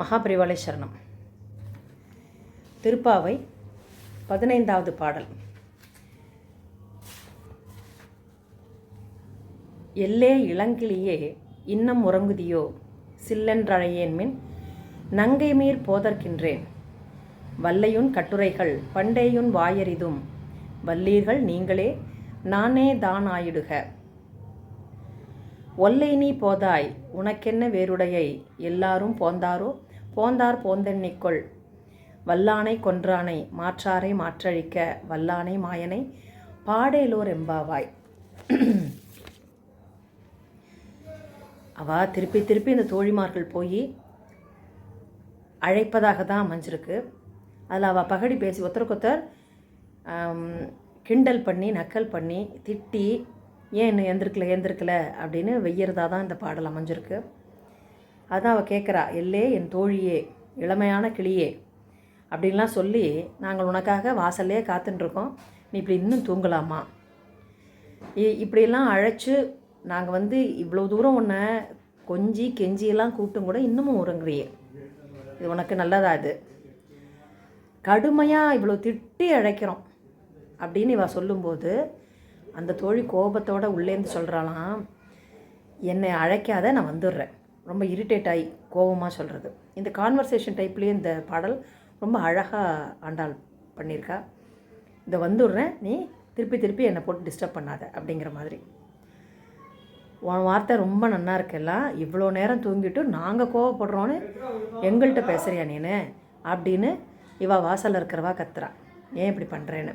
மகாபரிவாலை சரணம். திருப்பாவை பதினைந்தாவது பாடல். எல்லே இளங்கிளியே இன்னம் உறங்குதியோ சில்லென்றழையேன்மின் நங்கை மீர் போதற்கின்றேன். வல்லையுன் கட்டுரைகள் பண்டேயுன் வாயறிதும் வல்லீர்கள் நீங்களே நானே தான் ஆயிடுக ஒல்லை நீ போதாய் உனக்கென்ன வேறுடையை எல்லாரும் போந்தாரோ? போந்தார் போந்தெண்ணிக்கொள். வல்லானை கொன்றானை மாற்றாரை மாற்றழிக்க வல்லானை மாயனை பாடேலோர் எம்பாவாய். அவா திருப்பி திருப்பி இந்த தோழிமார்கள் போய் அழைப்பதாக தான் அமைஞ்சிருக்கு. அதில் அவள் பகடி பேசி ஒருத்தருக்கொத்தர் கிண்டல் பண்ணி நக்கல் பண்ணி திட்டி ஏன் இன்னும் எந்திருக்கல எந்திருக்கல? அப்படின்னு வெய்யறதா தான் இந்த பாடல் அமைஞ்சிருக்கு. அதான் அவள் கேட்குறா எல்லே என் தோழியே இளமையான கிளியே அப்படின்லாம் சொல்லி நாங்கள் உனக்காக வாசல்லே காத்துட்ருக்கோம் நீ இப்படி இன்னும் தூங்கலாமா? இ- இப்படியெல்லாம் அழைச்சி நாங்கள் வந்து இவ்வளோ தூரம் உன்னை கொஞ்சி கெஞ்சியெல்லாம் கூப்பிட்டும் கூட இன்னமும் உறங்குறியே. இது உனக்கு நல்லதா இது? கடுமையாக இவ்வளோ திட்டி அழைக்கிறோம் அப்படின்னு இவ சொல்லும்போது அந்த தோழி கோபத்தோடு உள்ளேந்து சொல்கிறாளாம் என்னை அழைக்காத நான் வந்துடுறேன் ரொம்ப இரிட்டேட் ஆகி கோபமாக சொல்கிறது இந்த கான்வர்சேஷன் டைப்லேயே இந்த பாடல் ரொம்ப அழகாக ஆண்டாள் பண்ணியிருக்கா இதை வந்துடுறேன். நீ திருப்பி திருப்பி என்னை போட்டு டிஸ்டர்ப் பண்ணாத அப்படிங்கிற மாதிரி. உன் வார்த்தை ரொம்ப நன்னா இருக்கெல்லாம் இவ்வளோ நேரம் தூங்கிட்டு நாங்கள் கோவப்படுறோன்னு எங்கள்கிட்ட பேசுகிறியா நீனு? அப்படின்னு இவா வாசலில் இருக்கிறவா கத்துறா. ஏன் இப்படி பண்ணுறேன்னு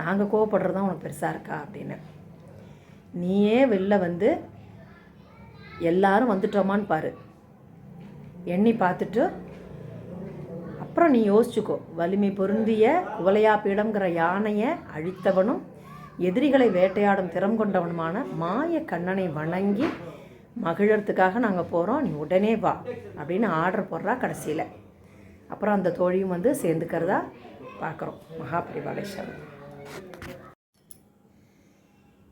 நாங்கள் கோவப்படுறது தான் உனக்கு பெருசாக இருக்கா அப்படின்னு. நீயே வெளில வந்து எல்லாரும் வந்துட்டோமான்னு பாரு. எண்ணி பார்த்துட்டு அப்புறம் நீ யோசிச்சுக்கோ. வலிமை பொருந்திய குவலையா பீடம்ங்கிற யானையை அழித்தவனும் எதிரிகளை வேட்டையாடும் திறம் கொண்டவனுமான மாய கண்ணனை வணங்கி மகிழறதுக்காக நாங்கள் போகிறோம் நீ உடனே வா அப்படின்னு ஆர்டர் போடுறா கடைசியில். அப்புறம் அந்த தோழியும் வந்து சேர்ந்துக்கிறதா பார்க்குறோம். மகாபரிவாலேஸ்வரன்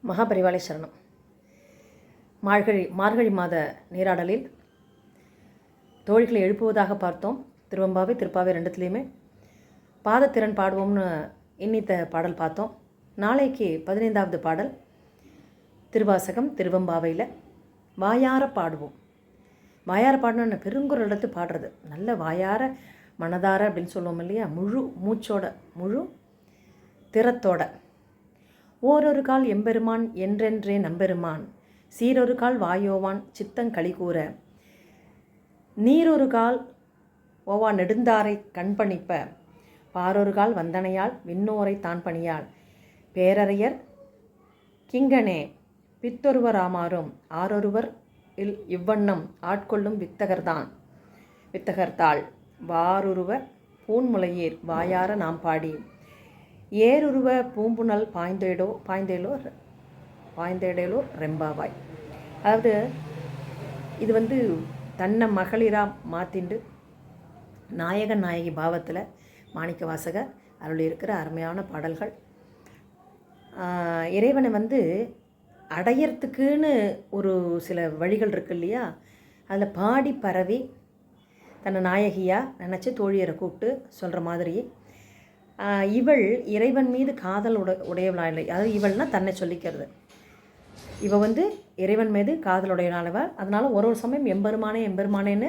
மகாபரிவாலேஸ்வரனம் மார்கழி மார்கழி மாத நீராடலில் தோழிகளை எழுப்புவதாக பார்த்தோம். திருவம்பாவை திருப்பாவை ரெண்டுத்துலேயுமே பாதத்திறன் பாடுவோம்னு இன்னித்த பாடல் பார்த்தோம். நாளைக்கு பதினைந்தாவது பாடல் திருவாசகம் திருவம்பாவையில் வாயார பாடுவோம். வாயார பாடணும்னு பெருங்குரல் எடுத்து பாடுறது. நல்ல வாயார மனதார அப்படின்னு சொல்லுவோம் இல்லையா? முழு மூச்சோட முழு திறத்தோட. ஓரொரு கால் எம்பெருமான் என்றென்றே நம்பெருமான். சீரொரு கால் வாயோவான் சித்தங்களி கூற. நீரொரு கால் ஓவா நெடுந்தாரை கண்பணிப்ப. பாரொரு கால் வந்தனையால் விண்ணோரை தான் பணியாள் பேரறையர் கிங்கனே பித்தொருவராமாறும் ஆரொருவர் இல் இவ்வண்ணம் ஆட்கொள்ளும் வித்தகர்தான். வித்தகர்த்தாள். வாருருவ பூன்முலையீர் வாயார நாம் பாடி. ஏருருவ பூம்புணல் பாய்ந்தேடோ பாய்ந்தேலோ வாய்ந்த பாய்ந்தேடேலோ ரெம்பாவாய். அதாவது இது வந்து தன்னை மகளிராக மாற்றிண்டு நாயக நாயகி பாவத்தில் மாணிக்க வாசகர் அருளியிருக்கிற அருமையான பாடல்கள். இறைவனை வந்து அடையறதுக்குன்னு ஒரு சில வழிகள் இருக்கு இல்லையா? அதில் பாடி பரவி தன்னை நாயகியாக நினச்சி தோழியரை கூப்பிட்டு சொல்கிற மாதிரி இவள் இறைவன் மீது காதல் உட உடையவளாக இல்லை. அதாவது இவள்னால் தன்னை சொல்லிக்கிறது. இவள் வந்து இறைவன் மீது காதலுடைய காதலுடையனாலவ அதனால் ஒரு ஒரு சமயம் எம்பெருமானே எம்பெருமானேன்னு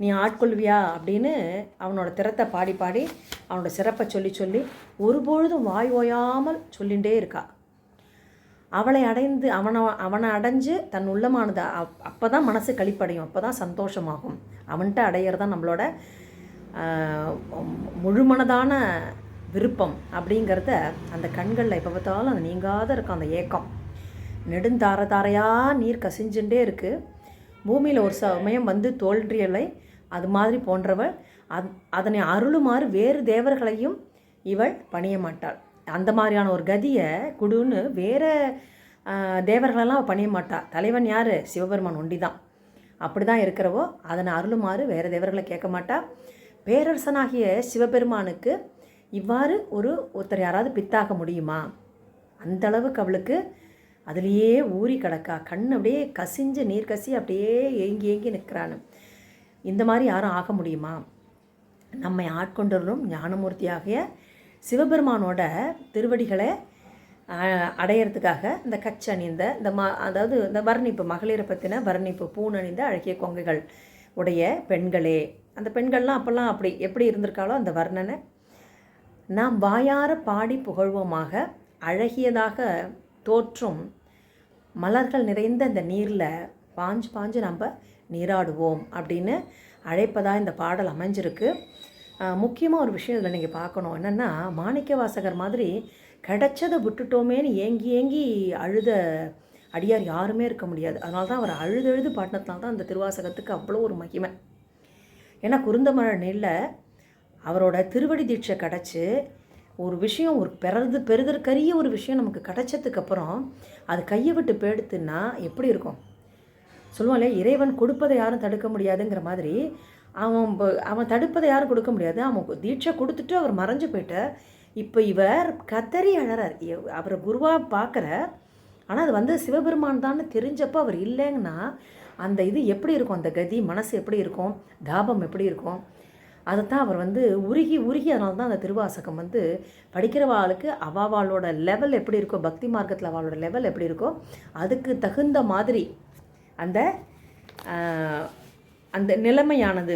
நீ ஆட்கொள்வியா அப்படின்னு அவனோட திறத்தை பாடி பாடி அவனோட சிறப்பை சொல்லி சொல்லி ஒருபொழுதும் வாய் ஓயாமல் சொல்லிகிட்டே இருக்கா. அவளை அடைந்து அவனை அவனை அடைஞ்சு தன் உள்ளமானது அப்போ தான் மனசு கழிப்படையும் அப்போ தான் சந்தோஷமாகும். அவன்கிட்ட அடையிறது தான் நம்மளோட முழுமனதான விருப்பம் அப்படிங்கிறத அந்த கண்களில் எப்போ பார்த்தாலும் அது நீங்காத இருக்கும் அந்த ஏக்கம். நெடுந்தார தாரையாக நீர் கசிஞ்சுட்டே இருக்குது பூமியில் ஒரு சமயம் வந்து தோல்றியலை அது மாதிரி போன்றவள். அத் அதனை அருளுமாறு வேறு தேவர்களையும் இவள் பணிய மாட்டாள். அந்த மாதிரியான ஒரு கதியை குடுன்னு வேற தேவர்களெல்லாம் அவள் பணிய மாட்டாள் தலைவன் யார்? சிவபெருமான் ஒண்டி தான் அப்படி தான் இருக்கிறவோ அதனை அருளுமாறு வேறு தேவர்களை கேட்க மாட்டாள் பேரரசனாகிய சிவபெருமானுக்கு இவ்வாறு ஒரு ஒருத்தர் யாராவது பித்தாக முடியுமா? அந்த அளவுக்கு அவளுக்கு அதுலேயே ஊறி கிடக்கா. கண் அப்படியே கசிஞ்சு நீர் கசி அப்படியே ஏங்கி ஏங்கி நிற்கிறான்னு இந்த மாதிரி யாரும் ஆக முடியுமா? நம்மை ஆட்கொண்டவரும் ஞானமூர்த்தியாகிய சிவபெருமானோட திருவடிகளை அடையிறதுக்காக அடையறதுக்காக இந்த கச்சணிந்த இந்த மா அதாவது இந்த வர்ணிப்பு மகளிரை பற்றின வர்ணிப்பு பூணணிந்த அழகிய கொங்கைகள் உடைய பெண்களே. அந்த பெண்கள்லாம் அப்போல்லாம் அப்படி எப்படி இருந்திருக்காளோ அந்த வர்ணனை. நாம் வாயார பாடி புகழ்வோமாக அழகியதாக தோற்றும் மலர்கள் நிறைந்த இந்த நீரில் பாஞ்சு பாஞ்சு நம்ம நீராடுவோம் அப்படின்னு அழைப்பதாக இந்த பாடல் அமைஞ்சிருக்கு. முக்கியமாக ஒரு விஷயம் இதில் நீங்கள் பார்க்கணும். என்னென்னா மாணிக்க வாசகர் மாதிரி கிடைச்சதை விட்டுட்டோமேன்னு ஏங்கி ஏங்கி அழுத அடியார் யாருமே இருக்க முடியாது. அதனால தான் அவர் அழுது அழுது பாட்டினத்தினால தான் அந்த திருவாசகத்துக்கு அவ்வளோ ஒரு மகிமை. ஏன்னா குருந்தமழ நெல்ல அவரோட திருவடி தீட்சை கிடச்சி ஒரு விஷயம் ஒரு பெறது பெறுதற்கரிய ஒரு விஷயம் நமக்கு கிடைச்சதுக்கப்புறம் அது கையை விட்டு போயிடுத்துன்னா எப்படி இருக்கும்? சொல்லுவாங்களே இறைவன் கொடுப்பதை யாரும் தடுக்க முடியாதுங்கிற மாதிரி அவன் அவன் தடுப்பதை யாரும் கொடுக்க முடியாது. அவன் தீட்சை கொடுத்துட்டு அவர் மறைஞ்சு போயிட்டார் இப்போ இவர் கத்தரி அழறார். அவரை குருவாக பார்க்குற ஆனால் அது வந்து சிவபெருமான் தான் தெரிஞ்சப்போ அவர் இல்லைங்கன்னா அந்த இது எப்படி இருக்கும்? அந்த கதி மனசு எப்படி இருக்கும்? தாபம் எப்படி இருக்கும்? அதை தான் அவர் வந்து உருகி உருகி அதனால தான் அந்த திருவாசகம் வந்து படிக்கிறவாளுக்கு அவாவாளோட லெவல் எப்படி இருக்கோ பக்தி மார்க்கத்தில் அவளோட லெவல் எப்படி இருக்கோ அதுக்கு தகுந்த மாதிரி அந்த அந்த நிலைமையானது.